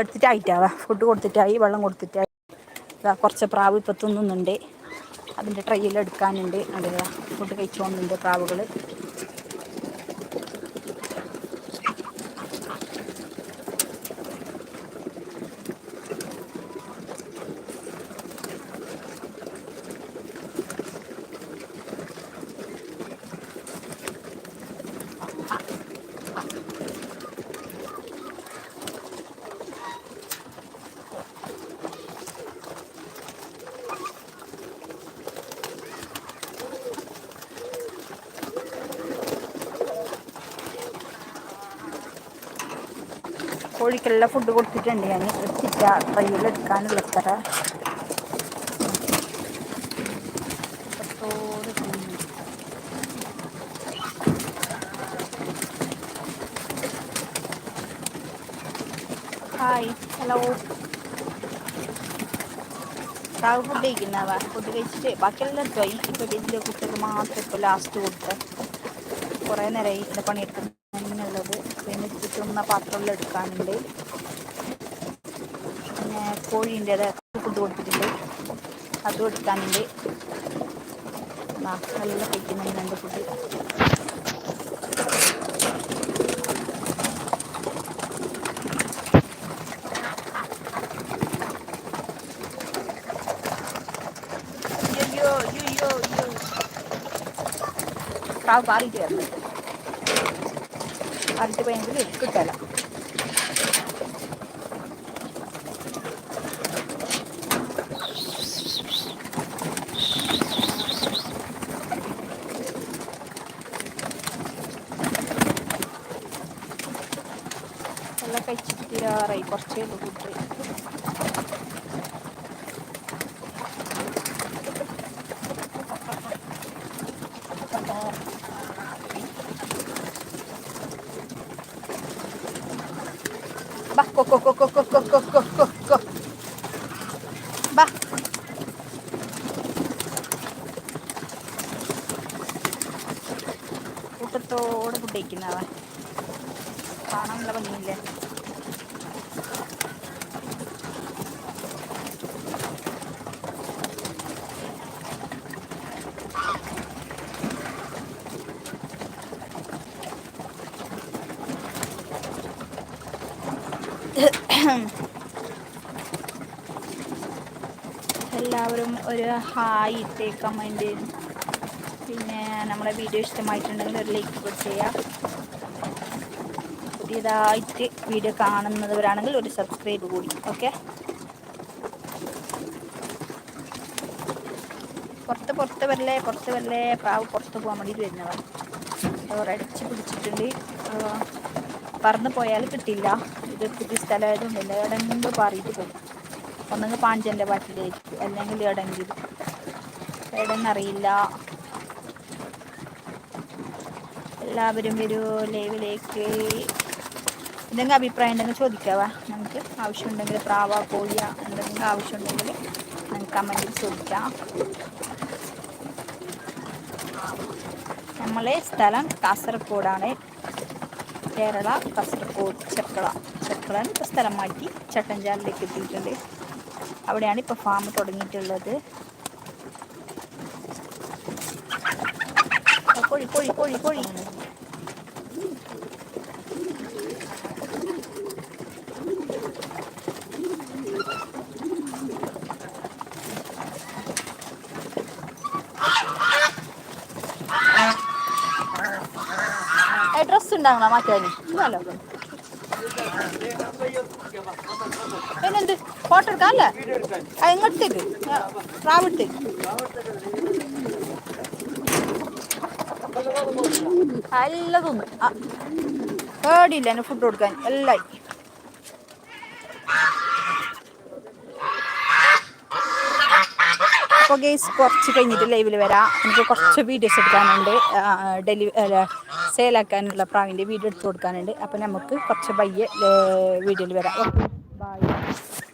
എടുത്തിട്ടായിട്ടാവാ food കൊടുത്തിട്ടായി വെള്ളം കൊടുത്തിട്ടായി. ഇതാ കുറച്ച് പ്രാവ് ഇപ്പം തിന്നുന്നുണ്ട്. അതിന്റെ ട്രെയിൽ എടുക്കാനുണ്ട്. അതിൽ ഫുഡ് കഴിച്ചു പോകുന്നുണ്ട് പ്രാവുകൾ കോഴിക്കെല്ലാം ഫുഡ് കൊടുത്തിട്ടുണ്ട് ഞാൻ. എടുത്തിട്ട ട്രെയിൽ എടുക്കാനുള്ള എത്ര ഹായ് ഹലോ ഫുഡ് കഴിക്കുന്നവ ഫുഡ് കഴിച്ചിട്ട് ബാക്കിയെല്ലാം പോയി ഇപ്പോൾ വലിയ കുട്ടികൾ മാത്രം ഇപ്പോൾ ലാസ്റ്റ് കൊടുത്ത്. കുറേ നേരമായി ഇതിന്റെ പണിയെടുക്കുന്നത് അങ്ങനെയുള്ളത് പിന്നെ ചുറ്റുന്ന പാത്രങ്ങളിൽ എടുക്കാനുണ്ട്. പിന്നെ കോഴീന്റെ ഫുഡ് കൊടുത്തിട്ടുണ്ട്. അതും എടുക്കാനുണ്ട്. നല്ല കഴിക്കുന്നുണ്ട് ഫുഡ് പ്രാവ് പാറിയിട്ട് വരണം പാറിയിട്ട് പോയെങ്കിൽ കിട്ടില്ല എല്ലാം കഴിച്ചിട്ട് തീരാറായി. കുറച്ചേ ഉള്ളൂ ഫുഡ് കൊക്കോ കൊക്കോ കൊക്കോ കൊക്കോ കൊക്കോ ബാ. കൂട്ടത്തോടെ ഫുഡ് കഴിക്കുന്നവൻ കാണാൻ നല്ല ഭംഗിയില്ലേ? എല്ലാവരും ഒരു ഹായ് ഇട്ടേ കമന്റ് പിന്നെ നമ്മളെ വീഡിയോ ഇഷ്ടമായിട്ടുണ്ടെങ്കിൽ ഒരു ലൈക്ക് കൂടി ചെയ്യാം. പുതിയതായിട്ട് വീഡിയോ കാണുന്നവരാണെങ്കിൽ ഒരു സബ്സ്ക്രൈബ് കൂടി ഓക്കെ പുറത്ത് പുറത്ത് വരല്ലേ പുറത്ത് വരല്ലേ? പ്രാവ് പുറത്ത് പോകാൻ വേണ്ടിയിട്ട് വരുന്നവർ അവരടിച്ച് പിടിച്ചിട്ടുണ്ട്. പറന്ന് പോയാൽ കിട്ടില്ല. ഇത് പുതിയ സ്ഥലമായതുകൊണ്ടില്ല എവിടെങ്കിലും പാറിയിട്ട് പോകും ഒന്നെങ്കിൽ പാഞ്ചന്റെ പാട്ടിലേക്ക് അല്ലെങ്കിൽ എവിടെങ്കിലും എവിടെന്നറിയില്ല എല്ലാവരും വരൂ ലൈവിലേക്ക്. എന്തെങ്കിലും അഭിപ്രായം ഉണ്ടെങ്കിൽ ചോദിക്കാവാ. നമുക്ക് ആവശ്യമുണ്ടെങ്കിൽ പ്രാവ കോഴിയ എന്തെങ്കിലും ആവശ്യമുണ്ടെങ്കിൽ നമുക്ക് കമന്റിൽ ചോദിക്കാം. നമ്മളെ സ്ഥലം കാസർഗോഡാണ്. കേരള കാസർഗോഡ് ചെർക്കള. ചെർക്കളാണ് ഇപ്പോൾ സ്ഥലം മാറ്റി ചട്ടഞ്ചാലിലേക്ക് എത്തിയിട്ടുണ്ട്. അവിടെയാണ് ഇപ്പോൾ ഫാം തുടങ്ങിയിട്ടുള്ളത്. കോഴി കോഴി കോഴി കോഴി ഉണ്ടാകണം മാറ്റാന് ഇല്ലല്ലോ. പിന്നെന്ത്? ഫോട്ടോ എടുക്കാം അല്ലേ? എങ്ങോട്ടേക്ക് റാവിട്ടേക്ക് എല്ലാം തിന്നു. ആ പേടിയില്ല എന്നെ ഫുഡ് കൊടുക്കാൻ. എല്ലാം അപ്പോൾ ഗെയ്സ് കുറച്ച് കഴിഞ്ഞിട്ട് ലൈവിൽ വരാം. എനിക്ക് കുറച്ച് വീഡിയോസ് എടുക്കാനുണ്ട്. ഡെലി സെയിലാക്കാനുള്ള പ്രാവിന്റെ വീഡിയോ എടുത്ത് കൊടുക്കാനുണ്ട്. അപ്പോൾ നമുക്ക് കുറച്ച് പയ്യെ വീഡിയോയിൽ വരാം. Okay bye